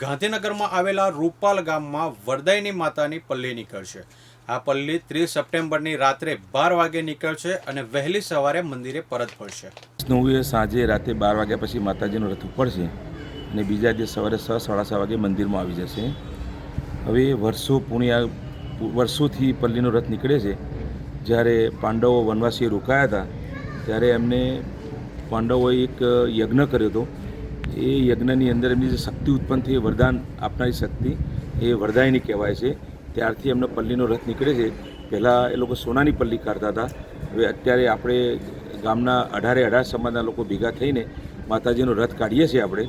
ગાંધીનગરમાં આવેલા રૂપાલ ગામમાં વરદાયની માતાની પલ્લી નીકળશે. આ પલ્લી ત્રીસ સપ્ટેમ્બરની રાત્રે બાર વાગે નીકળશે અને વહેલી સવારે મંદિરે પરત ફરશે. નવે સાંજે રાતે બાર વાગ્યા પછી માતાજીનો રથ ઉપડશે અને બીજા દિવસ સવારે છ, સાડા છ વાગે મંદિરમાં આવી જશે. હવે વર્ષો પુણ્યા વર્ષોથી પલ્લીનો રથ નીકળે છે. જ્યારે પાંડવો વનવાસીએ રોકાયા હતા, ત્યારે એમને પાંડવોએ એક યજ્ઞ કર્યો હતો. એ યજ્ઞની અંદર એમની જે શક્તિ ઉત્પન્ન થઈ વરદાન આપનારી શક્તિ, એ વરદાયની કહેવાય છે. ત્યારથી એમનો પલ્લીનો રથ નીકળે છે. પહેલાં એ લોકો સોનાની પલ્લી કાઢતા હતા. હવે અત્યારે આપણે ગામના અઢારે અઢાર સમાજના લોકો ભેગા થઈને માતાજીનો રથ કાઢીએ છીએ આપણે.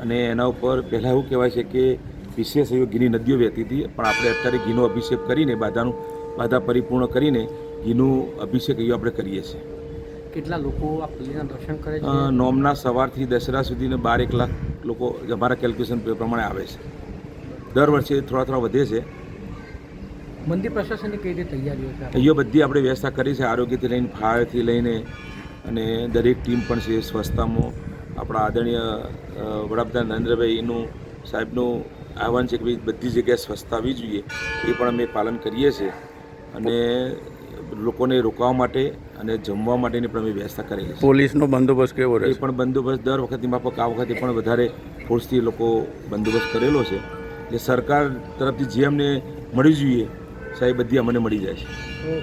અને એના ઉપર પહેલાં એવું કહેવાય છે કે વિશેષ એવી ઘીની નદીઓ વહેતી હતી, પણ આપણે અત્યારે ઘીનો અભિષેક કરીને, બાધાનું, બાધા પરિપૂર્ણ કરીને ઘીનું અભિષેક એવું આપણે કરીએ છીએ. કેટલા લોકો આ પલ્લીના દર્શન કરે છે? નોમના સવારથી દશેરા સુધીને બાર એક લાખ લોકો અમારા કેલ્ક્યુલેશન પ્રમાણે આવે છે. દર વર્ષે થોડા થોડા વધે છે. મંદિર પ્રશાસનની કઈ રીતે તૈયારીઓ છે? અહીંયો બધી આપણે વ્યવસ્થા કરી છે આરોગ્યથી લઈને ફાયરથી લઈને અને દરેક ટીમ પણ છે સ્વચ્છતામાં આપણા આદરણીય વડાપ્રધાન નરેન્દ્રભાઈનું સાહેબનું આહવાન છે કે ભાઈ બધી જગ્યાએ સ્વચ્છતા આવી જોઈએ એ પણ અમે પાલન કરીએ છીએ. અને લોકોને રોકાવા માટે અને જમવા માટેની પણ અમે વ્યવસ્થા કરેલી છે. પોલીસનો બંદોબસ્ત કેવો એ પણ બંદોબસ્ત દર વખતની માફક આ વખતે પણ વધારે ફોર્સથી લોકો બંદોબસ્ત કરેલો છે. એટલે સરકાર તરફથી જે અમને મળી જોઈએ સાહેબ બધી અમને મળી જાય છે.